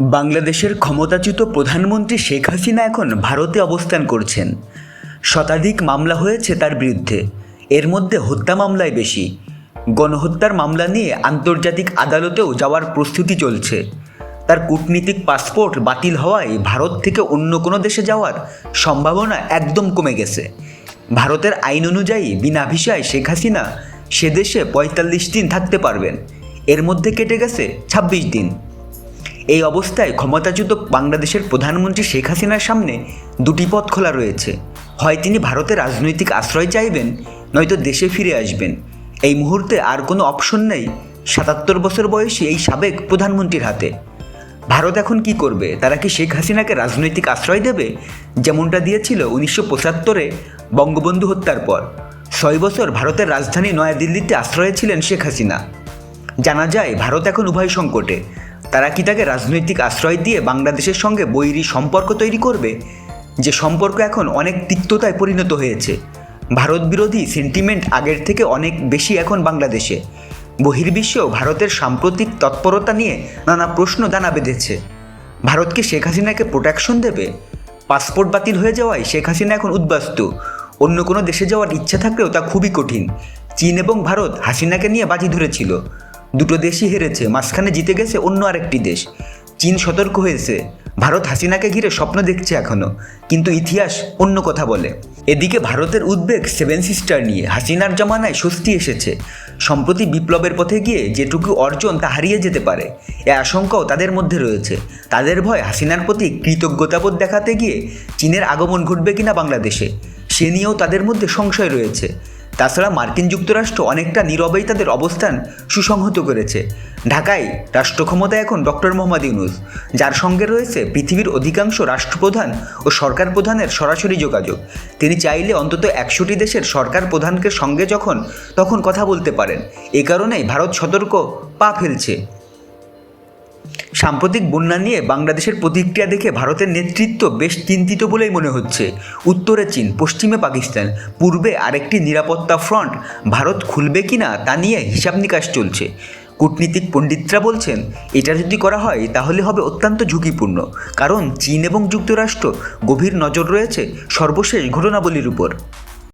বাংলাদেশের ক্ষমতাচ্যুত প্রধানমন্ত্রী শেখ হাসিনা এখন ভারতে অবস্থান করছেন। শতাধিক মামলা হয়েছে তার বিরুদ্ধে। এর মধ্যে হত্যা মামলায় বেশি। গণহত্যার মামলা নিয়ে আন্তর্জাতিক আদালতেও যাওয়ার প্রস্তুতি চলছে। তার কূটনীতিক পাসপোর্ট বাতিল হওয়ায় ভারত থেকে অন্য কোনো দেশে যাওয়ার সম্ভাবনা একদম কমে গেছে। ভারতের আইন অনুযায়ী বিনা ভিসায় শেখ হাসিনা সে দেশে পঁয়তাল্লিশ দিন থাকতে পারবেন। এর মধ্যে কেটে গেছে ২৬ দিন। এই অবস্থায় ক্ষমতাচ্যুত বাংলাদেশের প্রধানমন্ত্রী শেখ হাসিনার সামনে দুটি পথ খোলা রয়েছে। হয় তিনি ভারতে রাজনৈতিক আশ্রয় চাইবেন, নয়তো দেশে ফিরে আসবেন। এই মুহূর্তে আর কোনো অপশন নেই সাতাত্তর বছর বয়সী এই সাবেক প্রধানমন্ত্রীর হাতে। ভারত এখন কি করবে? তারা কি শেখ হাসিনাকে রাজনৈতিক আশ্রয় দেবে? যেমনটা দিয়েছিল উনিশশো পঁচাত্তরে বঙ্গবন্ধু হত্যার পর। ছয় বছর ভারতের রাজধানী নয়াদিল্লিতে আশ্রয়ে ছিলেন শেখ হাসিনা। জানা যায়, ভারত এখন উভয় সংকটে। তারা কি তাকে রাজনৈতিক আশ্রয় দিয়ে বাংলাদেশের সঙ্গে বৈরী সম্পর্ক তৈরি করবে? যে সম্পর্ক এখন অনেক তিক্ততায় পরিণত হয়েছে। ভারত বিরোধী সেন্টিমেন্ট আগের থেকে অনেক বেশি এখন বাংলাদেশে। বহির্বিশ্বেও ভারতের সাম্প্রতিক তৎপরতা নিয়ে নানা প্রশ্ন দানা বেঁধেছে। ভারত কি শেখ হাসিনাকে প্রোটেকশন দেবে? পাসপোর্ট বাতিল হয়ে যাওয়ায় শেখ হাসিনা এখন উদ্বাস্তু। অন্য কোনো দেশে যাওয়ার ইচ্ছা থাকলেও তা খুবই কঠিন। চীন এবং ভারত হাসিনাকে নিয়ে বাজি ধরেছিল। দুটো দেশই হেরেছে, মাঝখানে জিতে গেছে অন্য আরেকটি দেশ। চীন সতর্ক হয়েছে, ভারত হাসিনাকে ঘিরে স্বপ্ন দেখছে এখনও কিন্তু ইতিহাস অন্য কথা বলে। এদিকে ভারতের উদ্বেগ সেভেন সিস্টার নিয়ে, হাসিনার জমানায় স্বস্তি এসেছে। সম্প্রতি বিপ্লবের পথে গিয়ে যেটুকু অর্জন তা হারিয়ে যেতে পারে, এ আশঙ্কাও তাদের মধ্যে রয়েছে। তাদের ভয় হাসিনার প্রতি কৃতজ্ঞতাবোধ দেখাতে গিয়ে চীনের আগমন ঘটবে কিনা বাংলাদেশে, সে নিয়েও তাদের মধ্যে সংশয় রয়েছে। তাছাড়া মার্কিন যুক্তরাষ্ট্র অনেকটা নীরবেই তাদের অবস্থান সুসংহত করেছে। ঢাকায় রাষ্ট্রক্ষমতায় এখন ডক্টর মোহাম্মদ ইউনুস, যার সঙ্গে রয়েছে পৃথিবীর অধিকাংশ রাষ্ট্রপ্রধান ও সরকার প্রধানের সরাসরি যোগাযোগ। তিনি চাইলে অন্তত একশোটি দেশের সরকার প্রধানকে সঙ্গে যখন, তখন কথা বলতে পারেন। এ কারণেই ভারত সতর্ক পা ফেলছে। সাম্প্রতিক বন্যা নিয়ে বাংলাদেশের প্রতিক্রিয়া দেখে ভারতের নেতৃত্ব বেশ চিন্তিত বলেই মনে হচ্ছে। উত্তরে চীন, পশ্চিমে পাকিস্তান, পূর্বে আরেকটি নিরাপত্তা ফ্রন্ট। ভারত খুলবে কিনা তা নিয়ে হিসাব নিকাশ চলছে। কূটনীতিক পণ্ডিতরা বলছেন, এটা যদি করা হয়, তাহলে হবে অত্যন্ত ঝুঁকিপূর্ণ। কারণ চীন এবং যুক্তরাষ্ট্র গভীর নজর রয়েছে সর্বশেষ ঘটনাবলীর উপর।